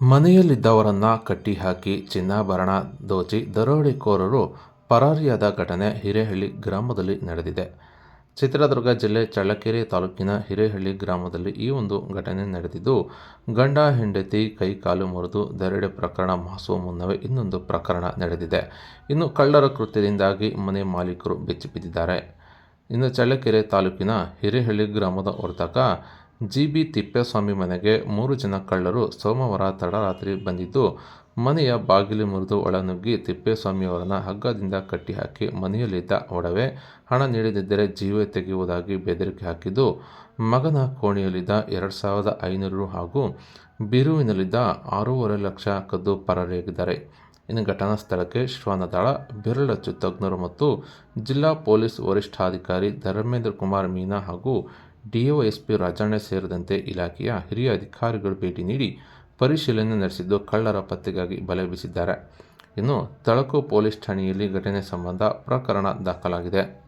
ಮನೆಯಲ್ಲಿದ್ದವರನ್ನ ಕಟ್ಟಿಹಾಕಿ ಚಿನ್ನಾಭರಣ ದೋಚಿ ದರೋಡೆಕೋರರು ಪರಾರಿಯಾದ ಘಟನೆ ಹಿರೇಹಳ್ಳಿ ಗ್ರಾಮದಲ್ಲಿ ನಡೆದಿದೆ. ಚಿತ್ರದುರ್ಗ ಜಿಲ್ಲೆ ಚಳ್ಳಕೆರೆ ತಾಲೂಕಿನ ಹಿರೇಹಳ್ಳಿ ಗ್ರಾಮದಲ್ಲಿ ಈ ಒಂದು ಘಟನೆ ನಡೆದಿದ್ದು, ಗಂಡ, ಹೆಂಡತಿ, ಕೈ, ಕಾಲು ಮುರಿದು ದರೋಡೆ ಪ್ರಕರಣ ಮಾಸುವ ಮುನ್ನವೇ ಇನ್ನೊಂದು ಪ್ರಕರಣ ನಡೆದಿದೆ. ಇನ್ನು ಕಳ್ಳರ ಕೃತ್ಯದಿಂದಾಗಿ ಮನೆ ಮಾಲೀಕರು ಬೆಚ್ಚಿಬಿದ್ದಿದ್ದಾರೆ. ಇನ್ನು ಚಳ್ಳಕೆರೆ ತಾಲೂಕಿನ ಹಿರೇಹಳ್ಳಿ ಗ್ರಾಮದ ವರ್ತಕ ಜಿ ಬಿ ತಿಪ್ಪೇಸ್ವಾಮಿ ಮನೆಗೆ ಮೂರು ಜನ ಕಳ್ಳರು ಸೋಮವಾರ ತಡರಾತ್ರಿ ಬಂದಿದ್ದು, ಮನೆಯ ಬಾಗಿಲು ಮುರಿದು ಒಳನುಗ್ಗಿ ತಿಪ್ಪೇಸ್ವಾಮಿಯವರನ್ನು ಹಗ್ಗದಿಂದ ಕಟ್ಟಿಹಾಕಿ ಮನೆಯಲ್ಲಿದ್ದ ಒಡವೆ ಹಣ ನೀಡದಿದ್ದರೆ ಜೀವ ತೆಗೆಯುವುದಾಗಿ ಬೆದರಿಕೆ ಹಾಕಿದ್ದು, ಮಗನ ಕೋಣೆಯಲ್ಲಿದ್ದ ಎರಡು ಸಾವಿರದ ಐನೂರು ಹಾಗೂ ಬಿರುವಿನಲ್ಲಿದ್ದ ಆರೂವರೆ ಲಕ್ಷ ಕದ್ದು ಪರಾರಿಯಾಗಿದ್ದಾರೆ ಇನ್ನು ಘಟನಾ ಸ್ಥಳಕ್ಕೆ ಶ್ವಾನದಳ ಬೆರಳಚ್ಚು ತಜ್ಞರು ಮತ್ತು ಜಿಲ್ಲಾ ಪೊಲೀಸ್ ವರಿಷ್ಠಾಧಿಕಾರಿ ಧರ್ಮೇಂದ್ರ ಕುಮಾರ್ ಮೀನಾ ಹಾಗೂ ಡಿವೈಎಸ್ಪಿ ರಾಜಣ್ಣ ಸೇರಿದಂತೆ ಇಲಾಖೆಯ ಹಿರಿಯ ಅಧಿಕಾರಿಗಳು ಭೇಟಿ ನೀಡಿ ಪರಿಶೀಲನೆ ನಡೆಸಿದ್ದು ಕಳ್ಳರ ಪತ್ತೆಗಾಗಿ ಬಲೆ ಬೀಸಿದ್ದಾರೆ. ಇನ್ನು ತಳಕು ಪೊಲೀಸ್ ಠಾಣೆಯಲ್ಲಿ ಘಟನೆ ಸಂಬಂಧ ಪ್ರಕರಣ ದಾಖಲಾಗಿದೆ.